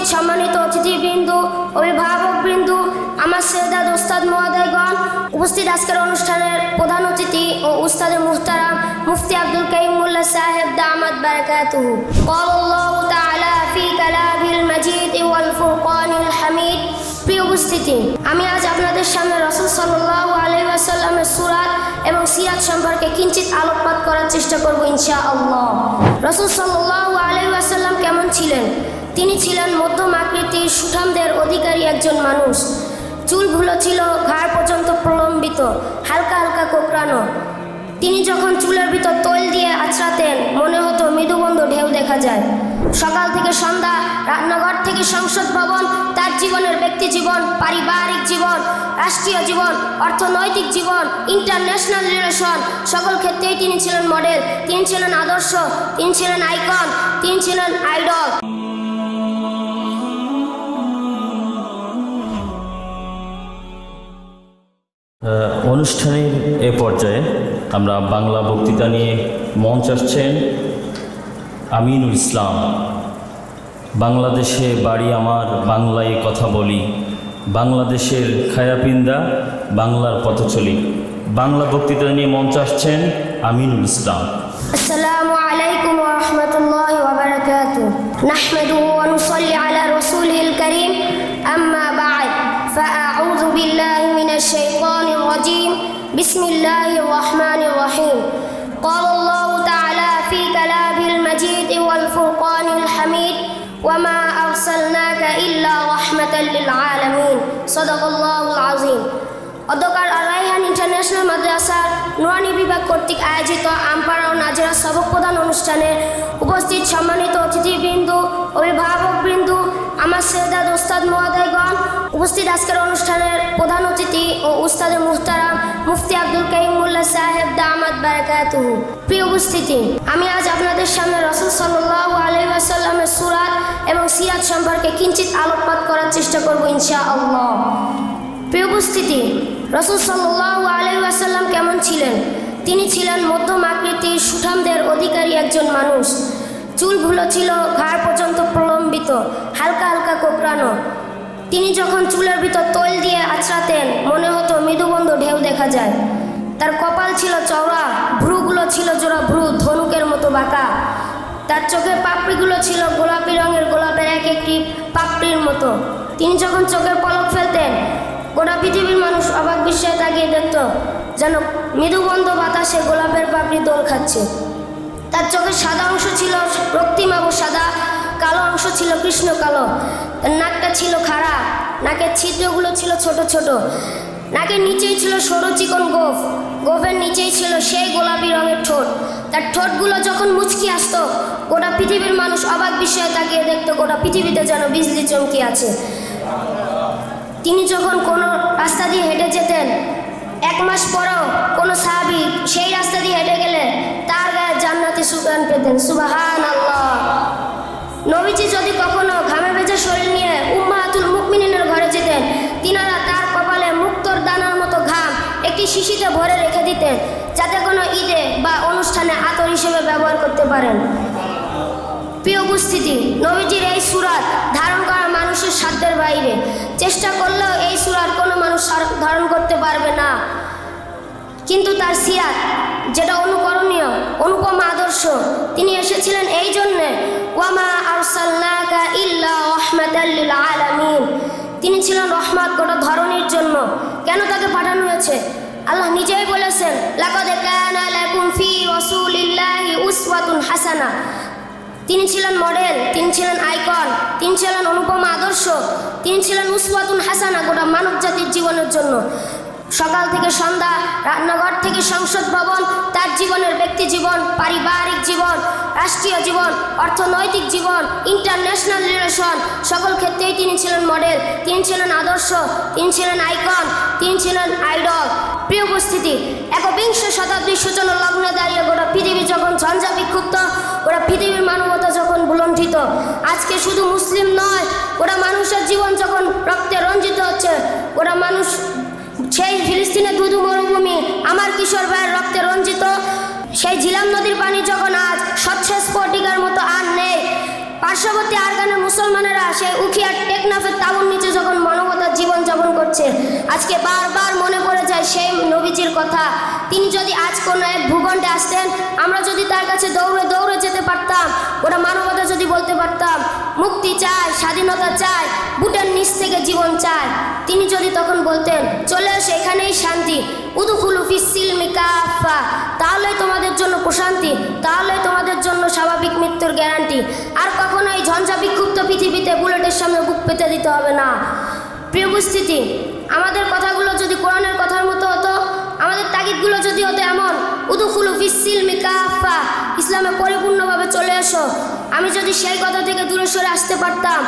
উপস্থিত সম্মানিত অতিথিবৃন্দ অভিভাবকবৃন্দ আমার শ্রেদা দোস্তাদ মহোদয়গণ উপস্থিত আজকের অনুষ্ঠানের প্রধান অতিথি ও উস্তাদে মুহতারাম মুফতি আব্দুল কাইমুল্লাহ সাহেব দামাত বারাকাতুহু قال الله تعالى في كلامه المجيد والفرقان الحميد প্রিয় উপস্থিতি আমি আজ আপনাদের সামনে রসুল সাল্লাহ আলহিহাসাল্লামের সুরাত এবং সিরাত সম্পর্কে কিঞ্চিত আলোকপাত করার চেষ্টা করব ইনশা আল্লাহ রসুল সাল্লাহ আলহিহাসাল্লাম কেমন ছিলেন তিনি ছিলেন মধ্যম আকৃতির সুঠামদের অধিকারী একজন মানুষ। চুলগুলো ছিল, ঘাড় পর্যন্ত প্রলম্বিত, হালকা হালকা কোকড়ানো। তিনি যখন চুলের ভিতর তৈল দিয়ে আছড়াতেন, মনে হতো মৃদুবন্ধ ঢেউ দেখা যায়। সকাল থেকে সন্ধ্যা, রান্নাঘর থেকে সংসদ ভবন, তার জীবনের ব্যক্তি জীবন, পারিবারিক জীবন, রাষ্ট্রীয় জীবন, অর্থনৈতিক জীবন, ইন্টারন্যাশনাল রিলেশন, সকল ক্ষেত্রেই তিনি ছিলেন মডেল। তিনি ছিলেন আদর্শ, তিনি ছিলেন আইকন, তিনি ছিলেন আইডল। অনুষ্ঠানের এ পর্যায়ে আমরা বাংলা বক্তৃতা নিয়ে মঞ্চ আসছেন আমিনুল ইসলাম। বাংলাদেশে বাড়ি আমার, বাংলায় কথা বলি। বাংলাদেশের খায়াপিন্দা, বাংলার পথ চলি বাংলা বক্তৃতা নিয়ে মঞ্চ আসছেন আমিনুল ইসলাম। আসসালামু আলাইকুম الرجيم بسم الله الرحمن الرحيم قال الله تعالى في كلامه المجيد والفرقان الحميد وما أرسلناك إلا رحمة للعالمين صدق الله العظيم অধ্যকার আলাইহান ইন্টারন্যাশনাল মাদ্রাসার নোয়ানি বিভাগ কর্তৃক আয়োজিত আমপাড়া ও নাজেরা সবক প্রদান অনুষ্ঠানে উপস্থিত সম্মানিত অতিথিবৃন্দ অভিভাবকবৃন্দ আমার শ্রেদা ওস্তাদ মহোদয়গণ, উপস্থিত আজকের অনুষ্ঠানের প্রধান অতিথি ও উস্তাদে মুহতারাম মুফতি আব্দুল কাইমুল্লাহ সাহেব, দামাত বারাকাতুহু। প্রিয় উপস্থিতি, আমি আজ আপনাদের সামনে রসুল সাল্লাহ আলহিহাসাল্লামের সুরাত এবং সিরাত সম্পর্কে কিঞ্চিত আলোকপাত করার চেষ্টা করব ইনশা আল্লাহ প্রিয় উপস্থিতি, রসুল সাল্লাহ আলহিহাসাল্লাম কেমন ছিলেন? তিনি ছিলেন মধ্যম আকৃতির সুঠামদের অধিকারী একজন মানুষ। চুলগুলো ছিল, ঘাড় পর্যন্ত প্রলম্বিত হালকা হালকা কোকড়ানো। তিনি যখন চুলের ভিতর তৈল দিয়ে আছড়াতেন, মনে হতো মৃদুবন্ধ ঢেউ দেখা যায়। তার কপাল ছিল চওড়া, ভ্রুগুলো ছিল জোড়া ভ্রু, ধনুকের মতো বাঁকা। তার চোখের পাপড়িগুলো ছিল গোলাপি রঙের, গোলাপের এক একটি পাপড়ির মতো। তিনি যখন চোখের পলক ফেলতেন, গোটা পৃথিবীর মানুষ অবাক বিস্ময়ে তাকিয়ে দেখত, যেন মৃদুবন্ধ বাতাসে গোলাপের পাপড়ি দোল খাচ্ছে। তার চোখের সাদা অংশ ছিল রক্তিমাব সাদা কালো অংশ ছিল কৃষ্ণ কালো। নাকটা ছিল খাড়া। নাকের ছিদ্রগুলো ছিল ছোট ছোট। নাকের নিচেই ছিল সরু চিকন গোফ। গোফের নিচেই ছিল সেই গোলাপি রঙের ঠোঁট। তার ঠোঁটগুলো যখন মুচকি আসতো, গোটা পৃথিবীর মানুষ অবাক বিস্ময়ে তাকিয়ে দেখতো গোটা পৃথিবীতে যেন বিজলি চমকি আছে। তিনি যখন কোনো রাস্তা দিয়ে হেঁটে যেতেন, এক মাস পরেও কোনো সাহাবি সেই রাস্তা দিয়ে হেঁটে গেলে তার গায়ে জান্নাতে সুকান পেতেন। সুবাহান দিতেন যাতে কোনো ঈদে বা অনুষ্ঠানে আতর হিসেবে ব্যবহার করতে পারেন। প্রিয় উপস্থিতি, নবীজির এই সুরাত ধারণ করা মানুষের সাধ্যের বাইরে। চেষ্টা করলেও এই সুরাত কোনো মানুষ ধারণ করতে পারবে না। কিন্তু তার সিরাত, যেটা অনুকরণীয়, অনুপম আদর্শ, তিনি এসেছিলেন এই জন্যে, ওয়ামা আরসালনাকা ইল্লা তিনি ছিলেন রহমত গোটা ধরনের জন্য। কেন তাকে পাঠানো হয়েছে? আল্লাহ নিজেই বলেছেন, লাকাদ কানা লাকুম ফি রাসূলিল্লাহি উসওয়াতুন হাসানা। তিনি ছিলেন মডেল তিনি ছিলেন আইকন তিনি ছিলেন অনুপম আদর্শ, তিনি ছিলেন উসওয়াতুন হাসানা গোটা মানব জাতির জীবনের জন্য। সকাল থেকে সন্ধ্যা, রান্নাঘর থেকে সংসদ ভবন, তার জীবনের ব্যক্তি জীবন, পারিবারিক জীবন রাষ্ট্রীয় জীবন, অর্থনৈতিক জীবন ইন্টারন্যাশনাল রিলেশন সকল ক্ষেত্রেই তিনি ছিলেন মডেল তিনি ছিলেন আদর্শ, তিনি ছিলেন আইকন তিনি ছিলেন আইডল প্রিয় উপস্থিতি, একবিংশ শতাব্দীর সূচনা লগ্নে দাঁড়িয়ে গোটা পৃথিবী যখন ঝঞ্ঝা বিক্ষুব্ধ ওরা পৃথিবীর মানবতা যখন বুলণ্ঠিত আজকে শুধু মুসলিম নয় ওরা মানুষের জীবন যখন রক্তে রঞ্জিত হচ্ছে ওরা মানুষ সেই ফিলিস্তিনের দুধু মরুভূমি, আমার কিশোর ভাইয়ের রক্তে রঞ্জিত সেই ঝিলাম নদীর পানি যখন আজ স্বচ্ছ স্ফটিকার মতো আর নেই, পার্শ্ববর্তী আরগানের মুসলমানেরা সেই উখিয়ার টেকনাফের তাবুর নিচে যখন মানবতার জীবন যাপন করছে, আজকে বারবার মনে পড়ে যায় সেই নবীজির কথা। তিনি যদি আজ কোনো এক ভূখণ্ডে আসতেন, আমরা যদি তার কাছে দৌড়ে দৌড়ে যেতে পারতাম, ওরা মানবতা যদি বলতে পারতাম, মুক্তি চায় স্বাধীনতা চায় বুটের নিচ থেকে জীবন চায় তিনি যদি তখন বলতেন, চলে আসে এখানেই শান্তি। উদুখুলু ফিসিলমি কাফা। তাহলে তোমাদের জন্য প্রশান্তি তাহলে তোমাদের জন্য স্বাভাবিক মৃত্যুর গ্যারান্টি। আর কখনোই ঝঞ্ঝা বিক্ষুব্ধ পৃথিবীতে বুলেটের সামনে বুক পেতে দিতে হবে না। প্রিয় উপস্থিতি, আমাদের কথাগুলো যদি কোরআনের কথার মতো হতো আমাদের তাগিদগুলো যদি হতো এমন উদুখুলু ফিসিল মিকাফা ইসলামে পরিপূর্ণভাবে চলে এসো। আমি যদি সেই কথা থেকে দূরে সরে আসতে পারতাম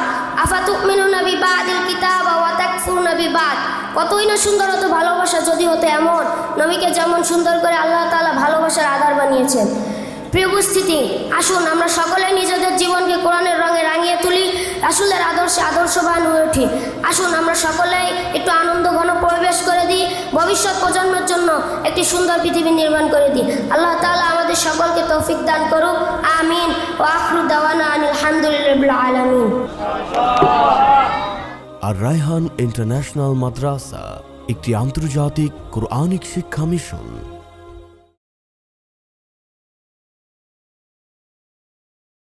আফাতুক মিনু নবী বাদিল কিতাব ওয়াতাকফুর নবী বাদ কতই না সুন্দর হতো ভালোবাসা যদি হতো এমন নবীকে যেমন সুন্দর করে আল্লাহ তাআলা ভালোবাসার আধার বানিয়েছেন। প্রিয় উপস্থিতি, আসুন আমরা সকলে নিজেদের জীবনকে কোরআনের রঙে রাঙিয়ে তুলি, রাসুলের আদর্শে আদর্শবান হয়ে উঠি। আসুন আমরা সকলেই ভবিষ্যৎ প্রজন্মের জন্য একটি সুন্দর পৃথিবী নির্মাণ করে দিই আল্লাহ তালা আমাদের সকলকে তৌফিক দান করুক। আমিন। ও আখরু দাওয়ানা আলহামদুলিল্লাহ আলমিন। আর রায়হান ইন্টারন্যাশনাল মাদ্রাসা, একটি আন্তর্জাতিক কোরআনিক শিক্ষা মিশন।